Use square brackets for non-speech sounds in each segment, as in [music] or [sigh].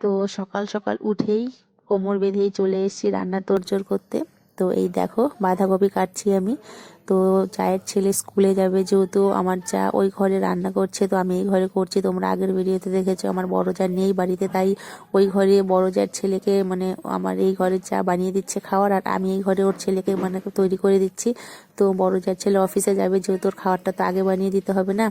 তো সকাল সকাল উঠেই কোমর বেঁধেই চলে এসেছি রান্না তোড়জোড় করতে। তো এই দেখো, বাঁধাকপি কাটছি আমি। তো চায়ের ছেলে স্কুলে যাবে যেহেতু আমার চা ওই ঘরে রান্না করছে, তো আমি এই ঘরে করছি। তোমরা আগের ভিডিওতে দেখেছ, আমার বড় চা নেই বাড়িতে, তাই ওই ঘরে বড় যার ছেলেকে মানে আমার এই ঘরের চা বানিয়ে দিচ্ছে খাওয়ার, আর আমি এই ঘরে ওর ছেলেকে মানে তৈরি করে দিচ্ছি। তো বড় যার ছেলে অফিসে যাবে, যেহেতু ওর খাবারটা তো আগে বানিয়ে দিতে হবে না।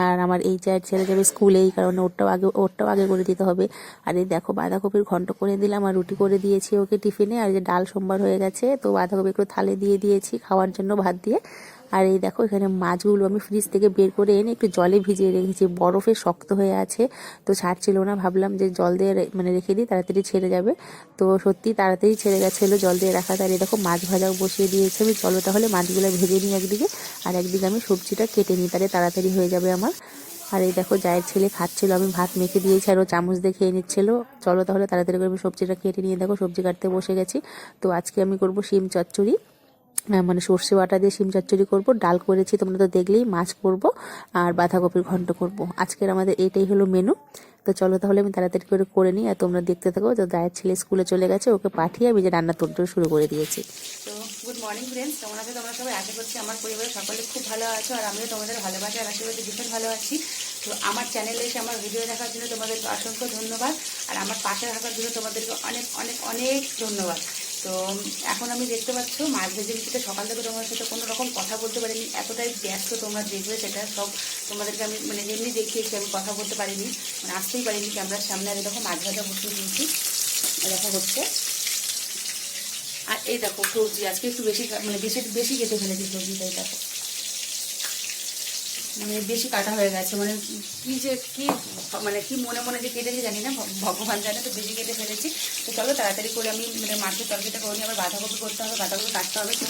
আর আমার এই চার ছেড়ে যাবে স্কুলেই কারণ ওরটাও আগে ওরটাও আগে করে দিতে হবে। আর এই দেখো বাঁধাকপির ঘন্ট করে দিলাম আর রুটি করে দিয়েছি ওকে টিফিনে। আর যে ডাল সোমবার হয়ে গেছে, তো বাঁধাকপি একটু থালে দিয়ে দিয়েছি খাওয়ার জন্য ভাত দিয়ে। আর এই দেখো, এখানে মাছগুলো আমি ফ্রিজ থেকে বের করে এনে একটু জলে ভিজিয়ে রেখেছি। বরফে শক্ত হয়ে আছে, তো ছাড়ছিল না। ভাবলাম যে জল দিয়ে মানে রেখে দিই, তাড়াতাড়ি ছেড়ে যাবে। তো সত্যি তাড়াতাড়ি ছেড়ে গেছিল জল দিয়ে রাখা। এই দেখো, মাছ ভাজাও বসিয়ে দিয়েছে। আমি চলো তাহলে মাছগুলো ভেজে নিই একদিকে, আর একদিকে আমি সবজিটা কেটে নিই। তাহলে তাড়াতাড়ি হয়ে যাবে আমার। আর এই দেখো, জায়ের ছেলে খাচ্ছিল। আমি ভাত মেখে দিয়েছি আর ও চামচ দিয়ে খেয়ে নিচ্ছিল। চলো তাহলে তাড়াতাড়ি করে আমি সবজিটা কেটে নিয়ে দেখো, সবজি কাটতে বসে গেছি। তো আজকে আমি করব শিম চচ্চড়ি। মানে সর্ষে বাটা দিয়ে শিম চচ্চড়ি করব। ডাল করেছি, তোমরা তো দেখলেই মাছ করব আর বাঁধাকপির ঘন্ট করব। আজকের আমাদের এটাই হলো মেনু তো চলো তাহলে আমি তাড়াতাড়ি করে করে নিই আর তোমরা দেখতে থাকো তো দায়ের ছেলে স্কুলে চলে গেছে, ওকে পাঠিয়ে আমি যে রান্না তোড়জোড় শুরু করে দিয়েছি। তো গুড মর্নিং ফ্রেন্ডস কেমন আছো? তোমরা সবাই? আশা করছি আমার পরিবারের সকলে খুব ভালো আছো আর আমিও তোমাদের ভালোবাসা আর আশীর্বাদে ভীষণ ভালো আছি। তো আমার চ্যানেলে এসে আমার ভিডিও দেখার জন্য তোমাদেরকে অসংখ্য ধন্যবাদ। আর আমার পাশে থাকার জন্য তোমাদেরকে অনেক অনেক অনেক ধন্যবাদ। তো এখন আমি দেখতে পাচ্ছ মাছ ভেজে নিতে সকাল থেকে তোমার সাথে কোনো রকম কথা বলতে পারিনি, এতটাই ব্যস্ত তোমরা দেখবে সেটা সব তোমাদেরকে আমি মানে এমনি দেখিয়েছি, আমি কথা বলতে পারিনি মানে আসতেই পারিনি ক্যামেরার সামনে, আর এরকম মাছ ভাজা বসিয়ে দিয়েছি দেখা হচ্ছে। আর এই দেখো সবজি, আজকে একটু বেশি মানে বেশি বেশি কেটে ফেলেছি সবজিটাই দেখো। মানে বেশি কাটা হয়ে গেছে। মানে কি যে কি মানে কি মনে মনে যে কেটেছি জানি না ভগবান জানে তো বেশি কেটে ফেলেছি। তো চলো তাড়াতাড়ি করে আমি মানে মাছের তরকারিটা করে আবার বাঁধাকপি করতে হবে, বাঁধাকপি কাটতে হবে তো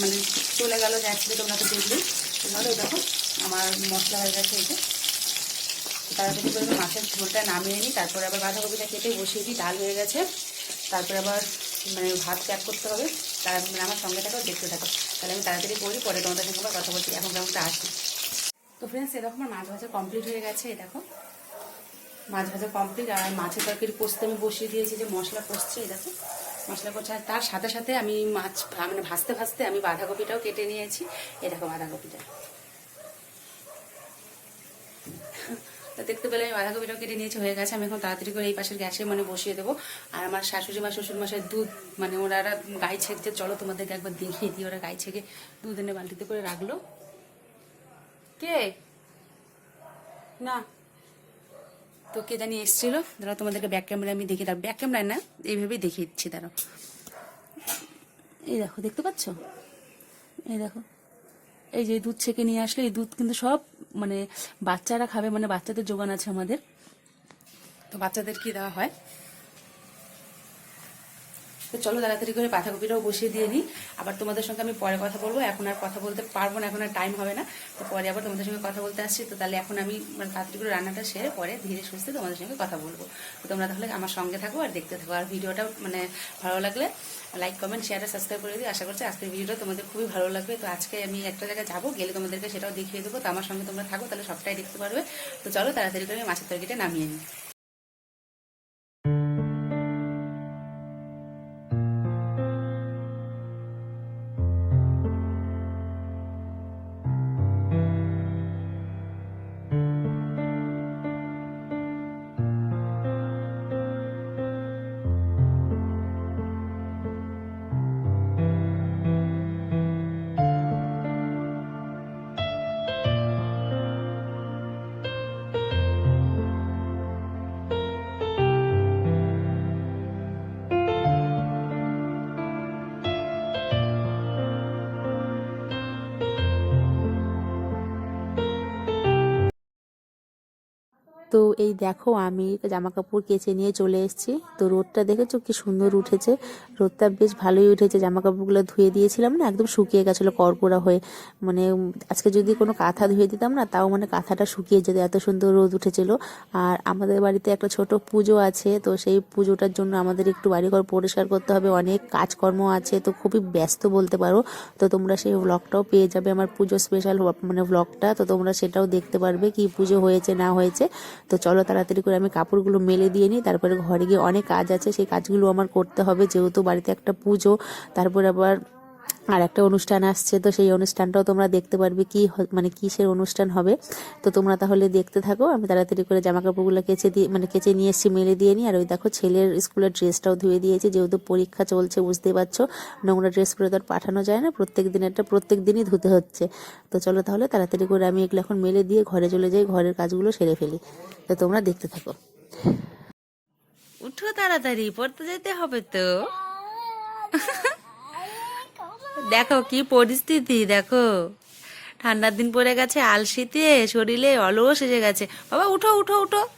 মানে চলে গেলো যাচ্ছে তোমরা তো দেখবে তো চলো এই দেখো, আমার মশলা হয়ে গেছে এই যে। তাড়াতাড়ি করে মাছের ঝোলটা নামিয়ে নিই, তারপরে আবার বাঁধাকপিটা কেটে বসিয়ে দিই, ডাল হয়ে গেছে। তারপরে আবার মানে ভাত ত্যাগ করতে হবে, তার মানে আমার সঙ্গে থাকো, দেখতে থাকো। তাহলে আমি তাড়াতাড়ি করি, পরে তোমাদের সঙ্গে কথা বলছি, এখন কেমনটা আসি তো ফ্রেন্ডস এরকম আমার মাছ ভাজা কমপ্লিট হয়ে গেছে, এই দেখো। মাছ ভাজা কমপ্লিট আর মাছের তরকারি কষতে আমি বসিয়ে দিয়েছি, যে মশলা কষছে, এই দেখো। মশলা করছে আর তার সাথে সাথে আমি মাছ মানে ভাজতে ভাজতে আমি বাঁধাকপিটাও কেটে নিয়েছি। এই দেখো বাঁধাকপিটা। দেখতে পেলে আমি বাঁধাকপিটাও কেটে নিয়েছি, হয়ে গেছে। আমি এখন তাড়াতাড়ি করে এই পাশের গ্যাসে মানে বসিয়ে দেবো। আর আমার শাশুড়ি মা শ্বশুর মাসের দুধ মানে ওরা গাই ছেঁকছে চলো তোমাদেরকে একবার দেখিয়ে দিই, ওরা গাই ছেঁকে দুধ এনে বালতিতে করে রাখল। কে? না। তো কে জানি এসেছিল? দাঁড়াও, তোমাদেরকে ব্যাক ক্যামেরা আমি দেখি। ব্যাক ক্যামেরায় না, এইভাবেই দেখিয়ে দিচ্ছি, দাঁড়াও। এই দেখো, দেখতে পাচ্ছ? এই দেখো। এই যে দুধ ছেঁকে নিয়ে আসলে, এই দুধ কিন্তু সব মানে বাচ্চারা খাবে মানে বাচ্চাদের যোগান আছে আমাদের। তো বাচ্চাদের কি দেওয়া হয়? তো চলো তাড়াতাড়ি করে বাঁধাকপিটাও বসিয়ে দিয়ে নিই। আবার তোমাদের সঙ্গে আমি পরে কথা বলব। এখন আর কথা বলতে পারব না, এখন আর টাইম হবে না। তো পরে আবার তোমাদের সঙ্গে কথা বলতে আসছি। তো তাহলে এখন আমি মানে তাড়াতাড়ি করে রান্নাটা সেরে পরে ধীরে সুস্থে তোমাদের সঙ্গে কথা বলব। তো তোমরা তাহলে আমার সঙ্গে থাকো আর দেখতে থাকো। আর ভিডিওটা মানে ভালো লাগলে লাইক কমেন্ট শেয়ার আর সাবস্ক্রাইব করে দিই আশা করছি আজকের ভিডিওটা তোমাদের খুবই ভালো লাগবে। তো আজকে আমি একটা জায়গায় যাব, গেলে তোমাদেরকে সেটাও দেখিয়ে দেবো। তো আমার সঙ্গে তোমরা থাকো, তাহলে সবটাই দেখতে পারবে। তো চলো তাড়াতাড়ি করে আমি মাছের তরকারিটা নামিয়ে নিই। তো এই দেখো আমি জামা কাপড় কেচে নিয়ে চলে এসেছি। তো রোদটা দেখেছ কি সুন্দর উঠেছে? রোদটা বেশ ভালোই উঠেছে। জামা কাপড়গুলো ধুয়ে দিয়েছিলাম না, একদম শুকিয়ে গেছিল কড়কড়া হয়ে। মানে আজকে যদি কোনো কাঁথা ধুয়ে দিতাম না, তাও মানে কাঁথাটা শুকিয়ে যেত, এত সুন্দর রোদ উঠেছিল। আর আমাদের বাড়িতে একটা ছোট পুজো আছে, তো সেই পুজোটার জন্য আমাদের একটু বাড়িঘর পরিষ্কার করতে হবে। অনেক কাজকর্ম আছে, তো খুবই ব্যস্ত বলতে পারো। তো তোমরা সেই ব্লগটাও পেয়ে যাবে আমার পুজো স্পেশাল মানে ব্লগটা তো তোমরা সেটাও দেখতে পারবে কি পুজো হয়েছে, না হয়েছে। তো চলো তাড়াতাড়ি করে আমি কাপড়গুলো মেলে দিয়ে নিই। তারপরে ঘরে গিয়ে অনেক কাজ আছে, সেই কাজগুলো আমার করতে হবে। যেহেতু বাড়িতে একটা পুজো, তারপর আবার আর একটা অনুষ্ঠান আসছে তো সেই অনুষ্ঠানটাও তোমরা দেখতে পারবে কি মানে কিসের অনুষ্ঠান হবে। তো তোমরা তাহলে দেখতে থাকো আমি তাড়াতাড়ি করে জামা কাপড়গুলো কেচে দিয়ে মানে কেচে নিয়ে এসেছি মেলে দিয়ে নিই। আর ওই দেখো ছেলের স্কুলের ড্রেসটাও ধুয়ে দিয়েছি যেহেতু পরীক্ষা চলছে বুঝতেই পারছ নোংরা ড্রেস পরে তো আর পাঠানো যায় না প্রত্যেক দিনেরটা প্রত্যেক দিনই ধুতে হচ্ছে। তো চলো তাহলে তাড়াতাড়ি করে আমি এগুলো এখন মেলে দিয়ে ঘরে চলে যাই ঘরের কাজগুলো সেরে ফেলি। তো তোমরা দেখতে থাকো। উঠো তাড়াতাড়ি পড়তে যেতে হবে তো। [laughs] [laughs] দেখো কি পরিস্থিতি, দেখো। ঠান্ডার দিন পড়ে গেছে, আলসিতে শরীরে অলস এসে গেছে। বাবা, উঠো উঠো উঠো।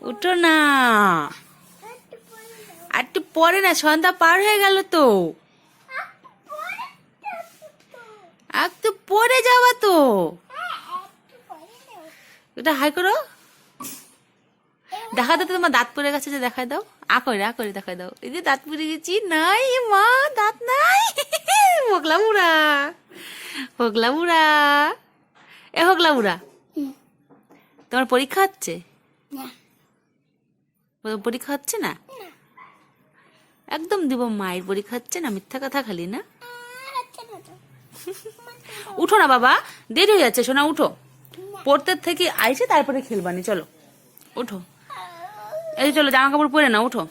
উঠো না। আর একটু পরে না, সন্ধ্যা পার হয়ে গেল তো। আর পরে যাওয়া তো। এটা হাই করো। দেখা দাও তোমার দাঁত পড়ে গেছে যে দেখাই দাও। আ করে আ করে দেখাই দাও। এই যে দাঁত পড়ে গেছি নাই মা দাঁত নাই। [laughs] হোগলা বুড়া হোগলা বুড়া এ হোগলা বুড়া তোমার পরীক্ষা হচ্ছে? পরীক্ষা হচ্ছে না? একদম দিব মায়ের পরীক্ষা হচ্ছে না মিথ্যা কথা খালি না? [laughs] উঠো না বাবা দেরি হয়ে যাচ্ছে সোনা উঠো। পড়তে থেকে আইসে তারপরে খেলবানি চলো। উঠো। এই চলো জামা কাপড় পরে না উঠো।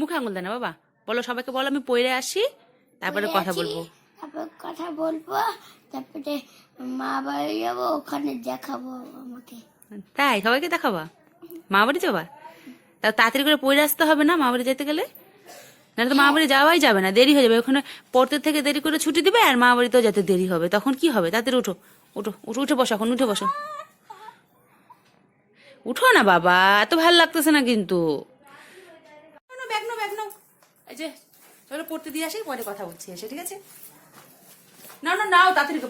মুখে আঙুল দেয় না বাবা। বলো সবাইকে বলো আমি পরে আসি তারপরে কথা বলব। তারপর কথা বলব তারপরে মা বাড়ি যাব ওখানে দেখাবো আমাকে। তাই? সবাইকে দেখাবা? মা বাড়ি যাবা? তা তাড়াতাড়ি করে পড়ে আসতে হবে না মা বাড়ি যেতে গেলে? না তো মা বাড়ি যাওয়াই যাবে না দেরি হয়ে যাবে। ওখানে পড়তে থেকে দেরি করে ছুটি দিবে আর মা বাড়িতেও যেতে দেরি হবে। তখন কি হবে? তাড়াতাড়ি উঠো উঠো উঠো উঠে বসো এখন উঠে বসো। উঠো না বাবা এত ভালো লাগতেছে না কিন্তু। ব্যাগ নাও ব্যাগ এই যে চলো পড়তে দিয়ে আসি পরে কথা বলছি এসে ঠিক আছে? না না নাও তাড়াতাড়ি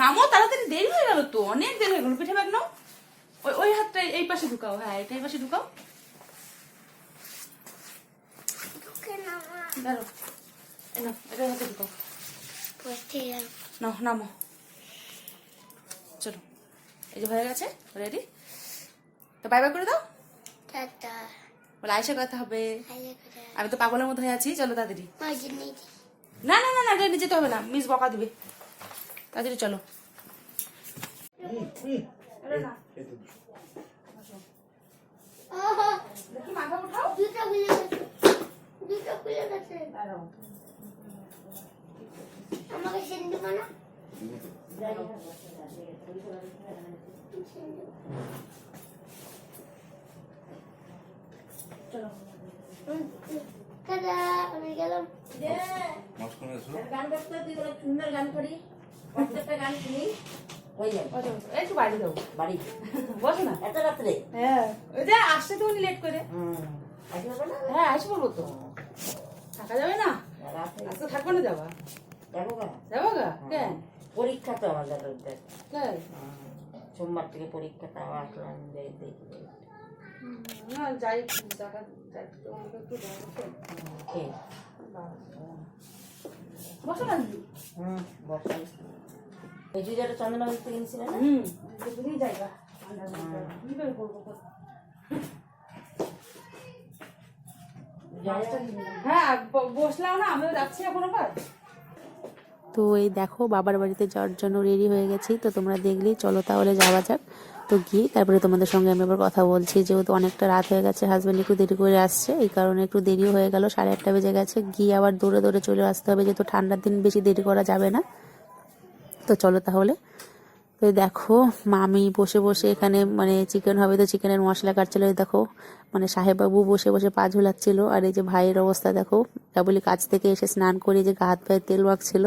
নামো তাড়াতাড়ি দেরি হয়ে গেল তো অনেক দেরি হয়ে গেল। পিঠে ব্যাগ নাও। ওই ওই হাতটা এই পাশে ঢুকাও হ্যাঁ এটা এই পাশে ঢুকাও। দাঁড়াও। নাও এটা হাতে ঢুকাও। নাও নামো। চলো এই যে হয়ে গেছে রেডি তো বাই বাই করে দাও। বলে আয়সা কথা হবে। আমি তো পাগলের মতো হয়ে আছি চলো তাড়াতাড়ি। না না না না এটা যেতে হবে না। মিস বকা দিবে। তাড়াতাড়ি চলো। দেখি মাথা উঠাও। দুটো খুলে গেছে। দুটো খুলে গেছে। আমাকে সেন দিব না? টাটা আমি গেলাম। একটু বাড়ি দাও বাড়ি। বসো না। এত রাত্রে? হ্যাঁ। ওই যে আসছে তো লেট করে। হুম। আসবে বলে হ্যাঁ তো। থাকা যাবে না? রাত্রে। আজকে থাকব না যাবা যাব গা যাব গা? কেন? পরীক্ষা তো আমাদের সোমবার থেকে পরীক্ষা তাও আসলাম দেখি। না যাই টাকা যাই তোমাকে একটু হুম, কে? বসো না দিদি। হুম বসাই ওই চুড়িদারটা চন্দননগর থেকে কিনছিলে না? হুম দুদিনই যাইবা কি করে করব? হ্যাঁ বসলাম না আমিও যাচ্ছি এখন আবার। তো এই দেখো, বাবার বাড়িতে যাওয়ার জন্য রেডি হয়ে গেছি। তো তোমরা দেখলেই চলো তাহলে যাওয়া যাক। তো গিয়ে তারপরে তোমাদের সঙ্গে আমি আবার কথা বলছি। যেহেতু অনেকটা রাত হয়ে গেছে হাজব্যান্ড একটু দেরি করে আসছে, এই কারণে একটু দেরিও হয়ে গেল। সাড়ে আটটা বেজে গেছে, গিয়ে আবার দৌড়ে দৌড়ে চলে আসতে হবে। যেহেতু ঠান্ডার দিন বেশি দেরি করা যাবে না। তো চলো তাহলে। দেখো, মামি বসে বসে এখানে মানে চিকেন হবে তো চিকেনের মশলা কাটছিল। দেখো মানে সাহেববাবু বসে বসে পা ঝুলাচ্ছিল। আর এই যে ভাইয়ের অবস্থা দেখো কেবলই কাজ থেকে এসে স্নান করে যে গা হাত পায়ে তেল মাখছিল।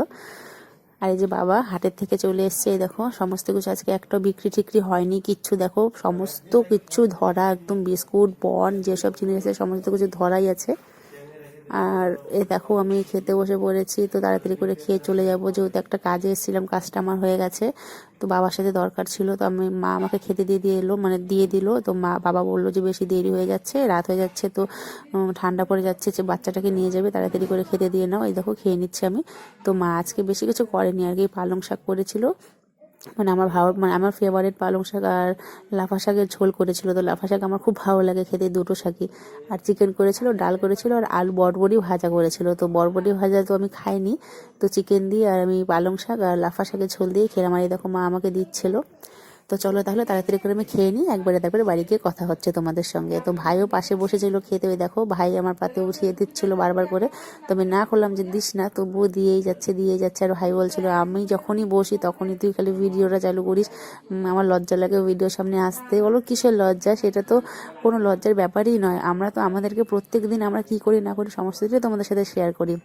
আর এই যে বাবা হাটের থেকে চলে এসছে, এই দেখো, সমস্ত কিছু আজকে একটা বিক্রি টিক্রি হয়নি কিচ্ছু। দেখো, সমস্ত কিছু ধরা, একদম বিস্কুট, বন, যেসব জিনিস আছে, সমস্ত কিছু ধরাই আছে। আর এ দেখো, আমি খেতে বসে পড়েছি, তো তাড়াতাড়ি করে খেয়ে চলে যাব। যেহেতু একটা কাজে এসেছিলাম, কাজটা আমার হয়ে গেছে, তো বাবার সাথে দরকার ছিল, তো আমি, মা আমাকে খেতে দিয়ে দিয়ে এলো মানে দিয়ে দিল, তো মা, বাবা বলল যে বেশি দেরি হয়ে যাচ্ছে, রাত হয়ে যাচ্ছে, তো ঠান্ডা পড়ে যাচ্ছে, যে বাচ্চাটাকে নিয়ে যাবে, তাড়াতাড়ি করে খেতে দিয়ে নাও, এই দেখো, খেয়ে নিচ্ছি আমি। তো মা আজকে বেশি কিছু করেনি, আর কি, পালং শাক করেছিল মানে আমার ভালো মানে আমার ফেভারিট পালং শাক আর লাফা শাকের ঝোল করেছিল। তো লাফা শাক আমার খুব ভালো লাগে খেতে, দুটো শাকই। আর চিকেন করেছিল, ডাল করেছিল আর আলু বরবটি ভাজা করেছিল। তো বরবটি ভাজা তো আমি খাইনি। তো চিকেন দিয়ে আর আমি পালং শাক আর লাফা শাকের ঝোল দিয়ে খেলাম। আর এরকম মা আমাকে দিচ্ছিল। তো চলো তাহলে তাড়াতাড়ি করে আমি খেয়ে নিই, একবারে তারপরে বাড়ি গিয়ে কথা হচ্ছে তোমাদের সঙ্গে। তো ভাইও পাশে বসেছিল খেতে, ওই দেখো ভাই আমার পাতে উঠিয়ে দিচ্ছিল বারবার করে। তো আমি না করলাম যে দিস না, তবুও দিয়েই যাচ্ছে দিয়েই যাচ্ছে। আর ভাই বলছিল, আমি যখনই বসি তখনই তুই খালি ভিডিওটা চালু করিস। আমার লজ্জা লাগে ভিডিওর সামনে আসতে। বলো, কিসের লজ্জা? সেটা তো কোনো লজ্জার ব্যাপারই নয়। আমরা তো আমাদেরকে প্রত্যেক দিন আমরা কি করি না করি সমস্ত কিছুই তোমাদের সাথে শেয়ার করি।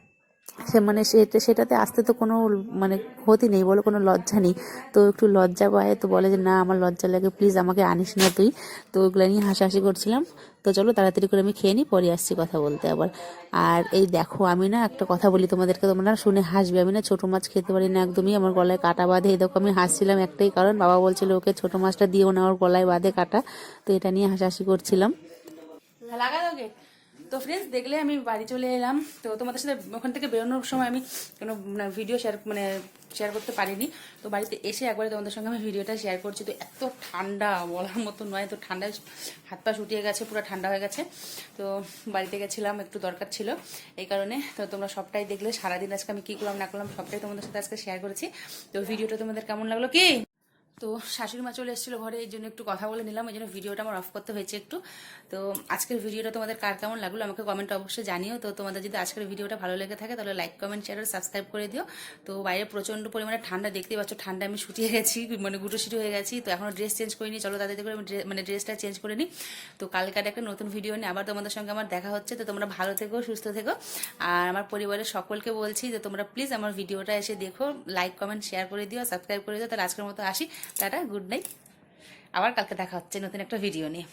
সে মানে সেটা সেটাতে আসতে তো কোনো মানে ক্ষতি নেই বলো, কোনো লজ্জা নেই। তো একটু লজ্জা পায়, তো বলে যে, না, আমার লজ্জা লাগে প্লিজ আমাকে আনিস না তুই। তো ওগুলো নিয়ে হাসাহাসি করছিলাম। তো চলো, তাড়াতাড়ি করে আমি খেয়ে নিই পরে আসছি কথা বলতে আবার। আর এই দেখো, আমি না একটা কথা বলি তোমাদেরকে, তোমরা শুনে হাসবে। আমি না ছোটো মাছ খেতে পারি না একদমই, আমার গলায় কাটা বাঁধে। এই দেখো, আমি হাসছিলাম একটাই কারণ, বাবা বলছিল ওকে ছোটো মাছটা দিও না, ওর গলায় বাঁধে কাটা। তো এটা নিয়ে হাসাহাসি করছিলাম। লাগা তো ফ্রেন্ডস দেখলে আমি বাড়ি চলে এলাম। তো তোমাদের সাথে ওখান থেকে বেরোনোর সময় আমি কোনো ভিডিও শেয়ার মানে শেয়ার করতে পারিনি। তো বাড়িতে এসে একবারে তোমাদের সঙ্গে আমি ভিডিওটা শেয়ার করছি। তো এত ঠান্ডা, বলার মতো নয়। তো ঠান্ডায় হাত পা শুটিয়ে গেছে, পুরো ঠান্ডা হয়ে গেছে। তো বাড়িতে গেছিলাম, একটু দরকার ছিল। এই কারণে তো তোমরা সবটাই দেখলে। সারাদিন আজকে আমি কী করলাম, না করলাম, সবটাই তোমাদের সাথে আজকে শেয়ার করেছি। তো ভিডিওটা তোমাদের কেমন লাগল কি? তো শাশুড়ি মা চলে এসেছিল ঘরে, এই জন্য একটু কথা বলে নিলাম, এই জন্য ভিডিওটা আমার অফ করতে হয়েছে একটু। তো আজকের ভিডিওটা তোমাদের কার কেমন লাগল আমাকে কমেন্ট অবশ্যই জানিও। তো তোমাদের যদি আজকের ভিডিওটা ভালো লেগে থাকে, তাহলে লাইক কমেন্ট শেয়ার সাবস্ক্রাইব করে দিও। তো বাইরে প্রচণ্ড পরিমাণে ঠান্ডা দেখতেই পাচ্ছ ঠান্ডা আমি শুটিয়ে গেছি মানে গুটো শুটি হয়ে গেছি। তো এখনও ড্রেস চেঞ্জ করিনি, চলো তাদের করে আমি মানে ড্রেসটা চেঞ্জ করে নিই। তো কালকার একটা নতুন ভিডিও নিয়ে আবার তোমাদের সঙ্গে আমার দেখা হচ্ছে। তো তোমরা ভালো থেকো, সুস্থ থেকো। আর আমার পরিবারের সকলকে বলছি যে তোমরা প্লিজ আমার ভিডিওটা এসে দেখো লাইক কমেন্ট শেয়ার করে দিও সাবস্ক্রাইব করে দিও। তাহলে আজকের মতো আসি। টাটা গুড নাইট আবার কালকে দেখা হচ্ছে নতুন একটা ভিডিও নিয়ে।